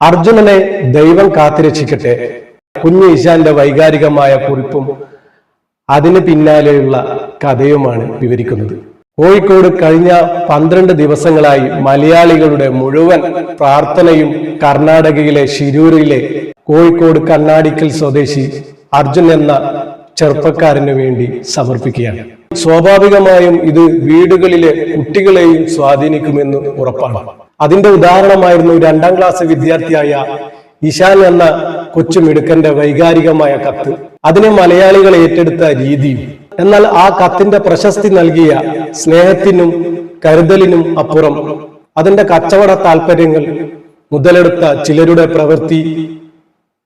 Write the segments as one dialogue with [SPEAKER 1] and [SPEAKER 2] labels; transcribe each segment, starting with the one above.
[SPEAKER 1] അർജുനനെ ദൈവം കാത്തിരക്ഷിക്കട്ടെ. കുഞ്ഞു ഈശാന്റെ വൈകാരികമായ കുറിപ്പും അതിന് പിന്നാലെയുള്ള കഥയുമാണ് വിവരിക്കുന്നത്. കോഴിക്കോട് കഴിഞ്ഞ പന്ത്രണ്ട് ദിവസങ്ങളായി മലയാളികളുടെ മുഴുവൻ പ്രാർത്ഥനയും കർണാടകയിലെ ഷിരൂരിലെ കോഴിക്കോട് കണ്ണാടിക്കൽ സ്വദേശി അർജുൻ എന്ന ചെറുപ്പക്കാരന് വേണ്ടി സമർപ്പിക്കുകയാണ്. സ്വാഭാവികമായും ഇത് വീടുകളിലെ കുട്ടികളെയും സ്വാധീനിക്കുമെന്ന് ഉറപ്പാണ്. അതിന്റെ ഉദാഹരണമായിരുന്നു രണ്ടാം ക്ലാസ് വിദ്യാർത്ഥിയായ ഇഷാൻ എന്ന കൊച്ചു മിടുക്കന്റെ വൈകാരികമായ കത്ത്. അതിനെ മലയാളികൾ ഏറ്റെടുത്ത രീതിയും എന്നാൽ ആ കത്തിന്റെ പ്രശസ്തി നൽകിയ സ്നേഹത്തിനും കരുതലിനും അപ്പുറം അതിന്റെ കച്ചവട താല്പര്യങ്ങൾ മുതലെടുത്ത ചിലരുടെ പ്രവൃത്തി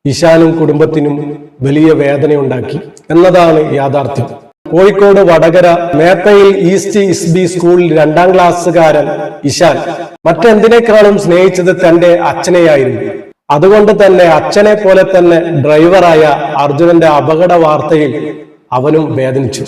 [SPEAKER 1] ഇഷാനും കുടുംബത്തിനും വലിയ വേദനയുണ്ടാക്കി എന്നതാണ് യാഥാർത്ഥ്യം. കോഴിക്കോട് വടകര മേത്തയിൽ ഈസ്റ്റ് ഇസ്ബി സ്കൂളിൽ രണ്ടാം ക്ലാസ്സുകാരൻ ഇഷാൻ മറ്റെന്തിനേക്കാളും സ്നേഹിച്ചത് തന്റെ അച്ഛനെയായിരുന്നു. അതുകൊണ്ട് തന്നെ അച്ഛനെ പോലെ തന്നെ ഡ്രൈവറായ അർജുനന്റെ അപകട വാർത്തയിൽ അവനും വേദനിച്ചു.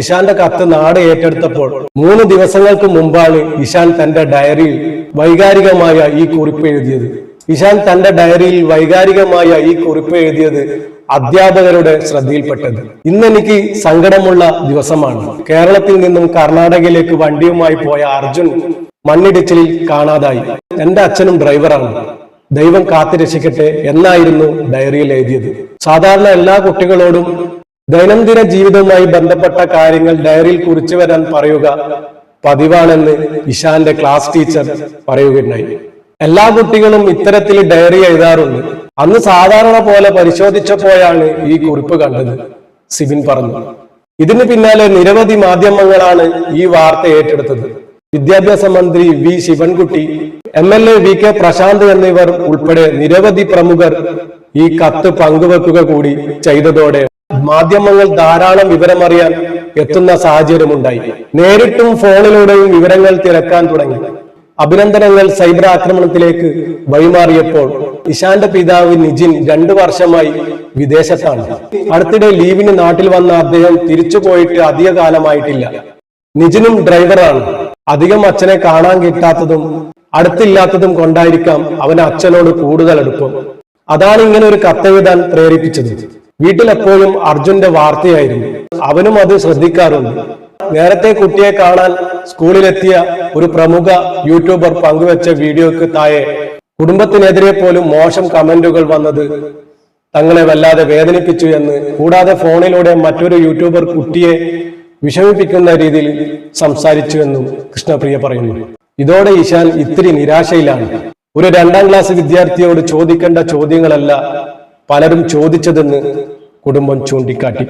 [SPEAKER 1] ഇഷാന്റെ കത്ത് നാട് ഏറ്റെടുത്തപ്പോൾ മൂന്ന് ദിവസങ്ങൾക്ക് മുമ്പാണ് ഇഷാൻ തന്റെ ഡയറിയിൽ വൈകാരികമായ ഈ കുറിപ്പ് എഴുതിയത്. ഇഷാൻ തന്റെ ഡയറിയിൽ വൈകാരികമായ ഈ കുറിപ്പ് എഴുതിയത് അധ്യാപകരുടെ ശ്രദ്ധയിൽപ്പെട്ടത്. ഇന്ന് എനിക്ക് സങ്കടമുള്ള ദിവസമാണ്. കേരളത്തിൽ നിന്നും കർണാടകയിലേക്ക് വണ്ടിയുമായി പോയ അർജുൻ മണ്ണിടിച്ചിലിൽ കാണാതായി. എന്റെ അച്ഛനും ഡ്രൈവറാണ്. ദൈവം കാത്തുരക്ഷിക്കട്ടെ എന്നായിരുന്നു ഡയറിയിൽ എഴുതിയത്. സാധാരണ എല്ലാ കുട്ടികളോടും ദൈനംദിന ജീവിതവുമായി ബന്ധപ്പെട്ട കാര്യങ്ങൾ ഡയറിയിൽ കുറിച്ചു വരാൻ പറയുക പതിവാണെന്ന് ഇഷാന്റെ ക്ലാസ് ടീച്ചർ പറയുകയുണ്ടായി. എല്ലാ കുട്ടികളും ഇത്തരത്തിൽ ഡയറി എഴുതാറുണ്ട്. അന്ന് സാധാരണ പോലെ പരിശോധിച്ചപ്പോഴാണ് ഈ കുറിപ്പ് കണ്ടത്. സിബിൻ പറഞ്ഞു. ഇതിന് പിന്നാലെ നിരവധി മാധ്യമങ്ങളാണ് ഈ വാർത്ത ഏറ്റെടുത്തത്. വിദ്യാഭ്യാസ മന്ത്രി V Sivankutty M L A V K Prashanth എന്നിവർ ഉൾപ്പെടെ നിരവധി പ്രമുഖർ ഈ കത്ത് പങ്കുവെക്കുക കൂടി ചെയ്തതോടെ മാധ്യമങ്ങൾ ധാരാളം വിവരമറിയാൻ എത്തുന്ന സാഹചര്യമുണ്ടായി. നേരിട്ടും ഫോണിലൂടെയും വിവരങ്ങൾ തിരക്കാൻ തുടങ്ങി. അഭിനന്ദനങ്ങൾ സൈബർ ആക്രമണത്തിലേക്ക് വഴിമാറിയപ്പോൾ ഇഷാന്റെ പിതാവ് നിജിൻ രണ്ടു വർഷമായി വിദേശത്താണ്. അടുത്തിടെ ലീവിന് നാട്ടിൽ വന്ന അദ്ദേഹം തിരിച്ചു പോയിട്ട് അധിക കാലമായിട്ടില്ല നിജിനും ഡ്രൈവറാണ്. അധികം അച്ഛനെ കാണാൻ കിട്ടാത്തതും അടുത്തില്ലാത്തതും കൊണ്ടായിരിക്കാം അവൻ അച്ഛനോട് കൂടുതൽ അടുപ്പം അതാണ് ഇങ്ങനെ ഒരു കത്തെഴുതാൻ പ്രേരിപ്പിച്ചത്. വീട്ടിലെപ്പോഴും അർജുന്റെ വാർത്തയായിരുന്നു. അവനും അത് ശ്രദ്ധിക്കാറുണ്ട്. നേരത്തെ കുട്ടിയെ കാണാൻ സ്കൂളിലെത്തിയ ഒരു പ്രമുഖ യൂട്യൂബർ പങ്കുവച്ച വീഡിയോക്ക് താഴെ കുടുംബത്തിനെതിരെ പോലും മോശം കമന്റുകൾ വന്നത് തങ്ങളെ വല്ലാതെ വേദനിപ്പിച്ചു എന്ന് കൂടാതെ ഫോണിലൂടെ മറ്റൊരു യൂട്യൂബർ കുട്ടിയെ വിഷമിപ്പിക്കുന്ന രീതിയിൽ സംസാരിച്ചു എന്നും കൃഷ്ണപ്രിയ പറയുന്നു. ഇതോടെ ഇഷാൻ ഇത്തിരി നിരാശയിലാണ്. ഒരു രണ്ടാം ക്ലാസ് വിദ്യാർത്ഥിയോട് ചോദിക്കേണ്ട ചോദ്യങ്ങളല്ല പലരും ചോദിച്ചതെന്ന് കുടുംബം ചൂണ്ടിക്കാട്ടി.